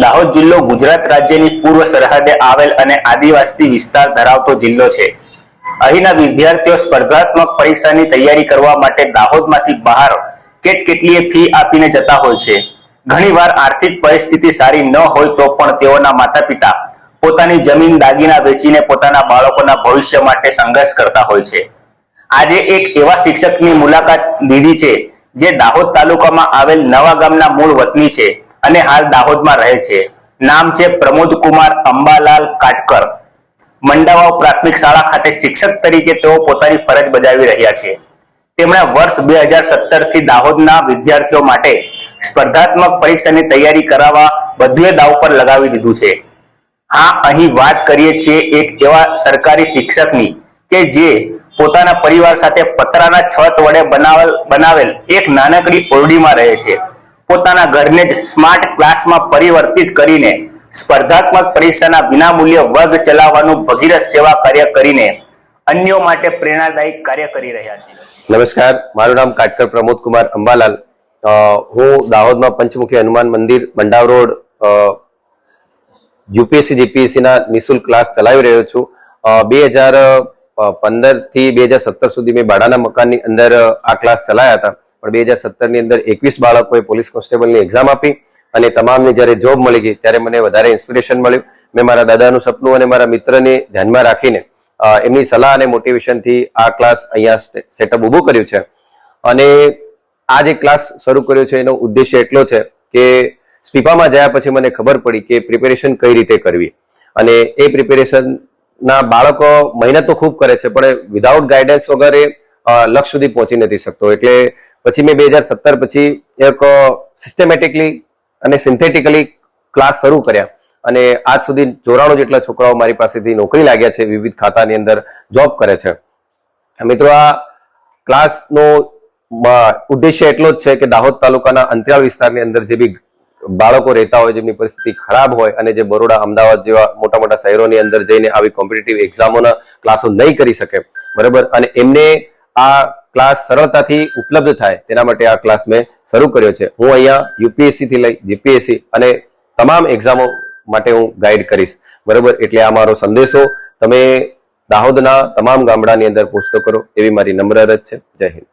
દાહોદ જિલ્લો ગુજરાત રાજ્યની પૂર્વ સરહદે આવેલ અને આદિવાસી વિસ્તાર ધરાવતો જિલ્લો છે. અહીંના વિદ્યાર્થીઓ સ્પર્ધાત્મક પરીક્ષાની તૈયારી કરવા માટે દાહોદમાંથી બહાર કેટ કેટલીય ફી આપીને જતા હોય છે. ઘણીવાર આર્થિક પરિસ્થિતિ સારી ન હોય તો પણ તેઓના માતા પિતા પોતાની જમીન દાગીના વેચીને પોતાના બાળકોના ભવિષ્ય માટે સંઘર્ષ કરતા હોય છે. આજે એક એવા શિક્ષકની મુલાકાત લીધી છે, જે દાહોદ તાલુકામાં આવેલ નવા ગામના મૂળ વતની છે. અને હાલ દાહોદમાં રહે છે. નામ છે પ્રમોદ કુમાર અંબાલાલ કાટકર. મંડાવાવ પ્રાથમિક શાળા ખાતે શિક્ષક તરીકે તેઓ પોતાની ફરજ બજાવી રહ્યા છે. તેમણે વર્ષ બે હજાર સત્તરથી દાહોદના વિદ્યાર્થીઓ માટે સ્પર્ધાત્મક પરીક્ષાની તૈયારી કરાવવા બધુએ દાવ પર લગાવી દીધું છે. હા, અહીં વાત કરીએ છીએ એક એવા સરકારી શિક્ષકની કે જે પોતાના પરિવાર સાથે પતરાના છત વડે બનાવેલ બનાવેલ એક નાનકડી ઓરડીમાં રહે છે. પોતાના ઘરને જ સ્માર્ટ ક્લાસમાં પરિવર્તિત કરીને સ્પર્ધાત્મક પરીક્ષાના વિનામૂલ્ય વર્ગ ચલાવવાનું ભગીરથ સેવા કાર્ય કરીને અન્યો માટે પ્રેરણાદાયી કાર્ય કરી રહ્યા છે. નમસ્કાર. મારું નામ કાટકર પ્રમોદ કુમાર અંબાલાલ. હું દાહોદમાં પંચમુખી હનુમાન મંદિર મંડાવ રોડ યુપીએસસી જીપીએસસી ના નિઃશુલ્ક ક્લાસ ચલાવી રહ્યો છું. બે હજાર પંદરથી બે હજાર સત્તર સુધી મેં ભાડાના મકાનની અંદર આ ક્લાસ ચલાયા હતા. પણ બે હજાર સત્તરની અંદર એકવીસ બાળકોએ પોલીસ કોન્સ્ટેબલની એક્ઝામ આપી અને તમામને જ્યારે જોબ મળી ગઈ ત્યારે મને વધારે ઇન્સ્પિરેશન મળ્યું. મેં મારા દાદાનું સપનું અને મારા મિત્રને ધ્યાનમાં રાખીને એમની સલાહ અને મોટિવેશનથી આ ક્લાસ અહીંયા સેટઅપ ઊભું કર્યું છે. અને આ જે ક્લાસ શરૂ કર્યો છે એનો ઉદ્દેશ્ય એટલો છે કે સ્પીપામાં જયા પછી મને ખબર પડી કે પ્રિપેરેશન કઈ રીતે કરવી. અને એ પ્રિપેરેશનના બાળકો મહેનત તો ખૂબ કરે છે, પણ વિધાઉટ ગાઈડન્સ વગર લક્ષ્ય સુધી પહોંચી નથી શકતો. એટલે પછી મેં બે હજાર સત્તર પછી એક સિસ્ટમેટિકલી અને સિન્થેટિકલી ક્લાસ શરૂ કર્યા. અને આજ સુધી ચોરાણું જેટલા છોકરાઓ મારી પાસેથી નોકરી લાગ્યા છે, વિવિધ ખાતાની અંદર જોબ કરે છે. મિત્રો, આ ક્લાસનો ઉદ્દેશ્ય એટલો જ છે કે દાહોદ તાલુકાના અંતરિયાળ વિસ્તારની અંદર જે બી બાળકો રહેતા હોય, જેમની પરિસ્થિતિ ખરાબ હોય અને જે બરોડા, અમદાવાદ જેવા મોટા મોટા શહેરોની અંદર જઈને આવી કોમ્પિટેટિવ એક્ઝામોના ક્લાસો નહીં કરી શકે. બરાબર? અને એમને આ ક્લાસ સરળતાથી ઉપલબ્ધ થાય, તેના માટે આ ક્લાસ મેં શરૂ કર્યો છે. હું અહીંયા યુપીએસસી થી લઈ જીપીએસસી અને તમામ એક્ઝામો માટે હું ગાઈડ કરીશ. બરાબર? એટલે આ મારો સંદેશો. તમે દાહોદના તમામ ગામડાની અંદર પહોંચતો કરો, એવી મારી નમ્ર રજ છે. જય હિન્દ.